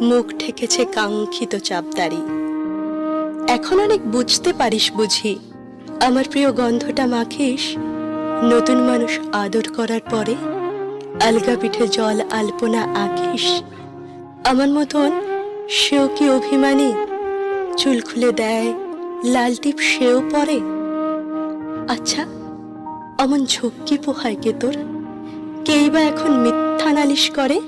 মুখ ঠেকেছে কাঙ্ক্ষিত চাপদারি। এখন অনেক বুঝতে পারিস বুঝি। আমার প্রিয় গন্ধটা মাখিস। নতুন মানুষ আদর করার পরে আলগা পিঠে জল আলপনা আঁকিস। আমার মতন সেও কি অভিমানী? চুল খুলে দেয়, লাল টিপ সেও পরে। আচ্ছা অমন ঝক্কি পোহায় কে তোর? কেই বা এখন মিথ্যা নালিশ করে?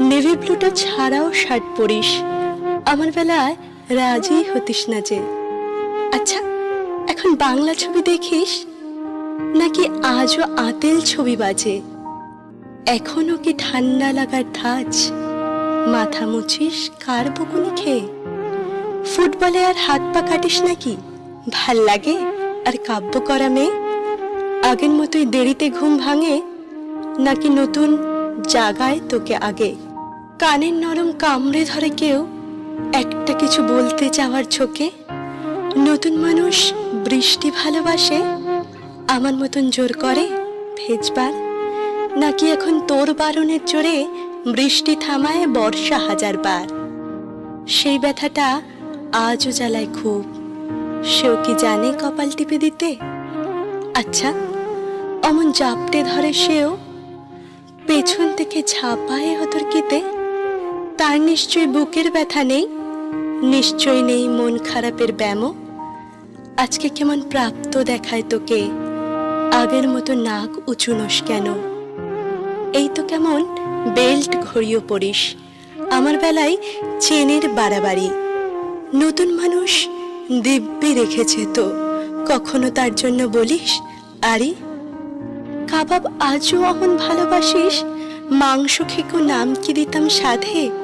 নেভি ব্লুটা ছাড়াও শার্ট পরিস। আমার বেলায় রাজি হতিস না যে। আচ্ছা এখন বাংলা ছবি দেখিস? নাকি আজও আতেল ছবি বাজে? এখনও কি ঠান্ডা লাগার ধাঁচ? মাথা মুছিস কার বকুনি খেয়ে? ফুটবলে আর হাত পা কাটিস নাকি? ভালো লাগে আর কাব্য করা মেয়ে? আগের মতোই দেরিতে ঘুম ভাঙে? নাকি নতুন জাগায় তোকে আগে? কানের নরম কামড়ে ধরে কেউ একটা কিছু বলতে চাওয়ার ঝোঁকে নতুন মানুষ বৃষ্টি ভালোবাসে, আমার মতন জোর করে ভেজবার, নাকি এখন তোর বারণের জোরে বৃষ্টি থামায় বর্ষা হাজার বার সেই ব্যথাটা আজও জ্বালায় খুব। সেও কি জানে কপাল টিপে দিতে? আচ্ছা অমন জাপটে ধরে সেও পেছন থেকে ঝাঁপায় হতর্কিতে তার নিশ্চয় বুকের ব্যথা নেই? নিশ্চয় নেই মন খারাপের ব্যামো? আজকে কেমন প্রাপ্ত দেখায় তোকে? আগের মতো নাক উঁচু নস কেন? এই তো কেমন বেল্ট ঘড়িও পরিস। আমার বেলায় চেনের বাড়াবাড়ি। নতুন মানুষ দিব্যি রেখেছে তো। কখনো তার জন্য বলিস, আরে? কাবাব আজও অমন ভালোবাসিস? মাংস খেকো নাম কি দিতাম সাধে?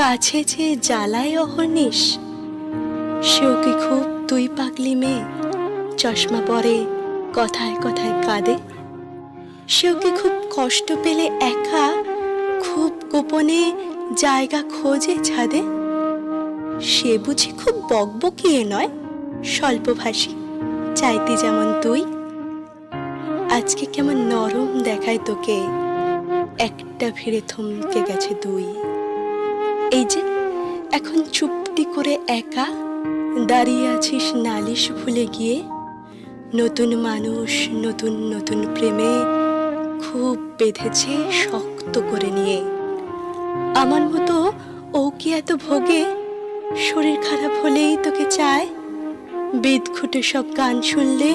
কাছে যে জ্বালায় অহর্নিশ, সেও কি খুব তুই পাগলি মেয়ে? চশমা পরে কথায় কথায় কাঁদে। সেও কি খুব কষ্ট পেলে একা খুব গোপনে জায়গা খোঁজে ছাদে? সে বুঝি খুব বকবকিয়ে নয়, স্বল্পভাষী, চাইতি যেমন তুই। আজকে কেমন নরম দেখায় তোকে, একটা ভিড়ে থমকে গেছে দুই। এই যে, এখন চুপটি করে একা দাঁড়িয়ে আছিস নালিশ ভুলে গিয়ে। নতুন মানুষ, নতুন নতুন প্রেমে খুব বেঁধেছে শক্ত করে নিয়ে। আমার মতো ও কি এত ভোগে? শরীর খারাপ হলেই তোকে চায়? বেদ খুঁটে সব গান শুনলে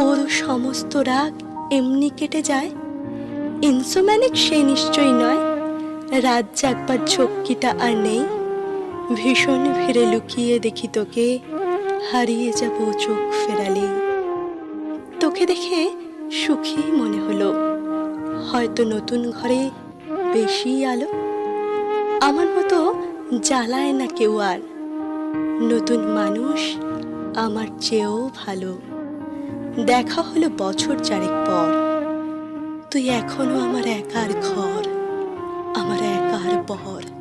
ওর সমস্ত রাগ এমনি কেটে যায়। ইনসোম্যানিক সে নিশ্চয়ই নয়। রাত জাগবার ঝক্কিটা আর নেই। ভীষণ ফিরে লুকিয়ে দেখি তোকে। হারিয়ে যাব চোখ ফেরালে। তোকে দেখে সুখী মনে হলো। হয়তো নতুন ঘরে বেশি আলো। আমার মতো জ্বালায় না কেউ আর। নতুন মানুষ আমার চেয়েও ভালো। দেখা হলো বছর চারেক পর। তুই এখনও আমার একার ঘর। আমার একার বর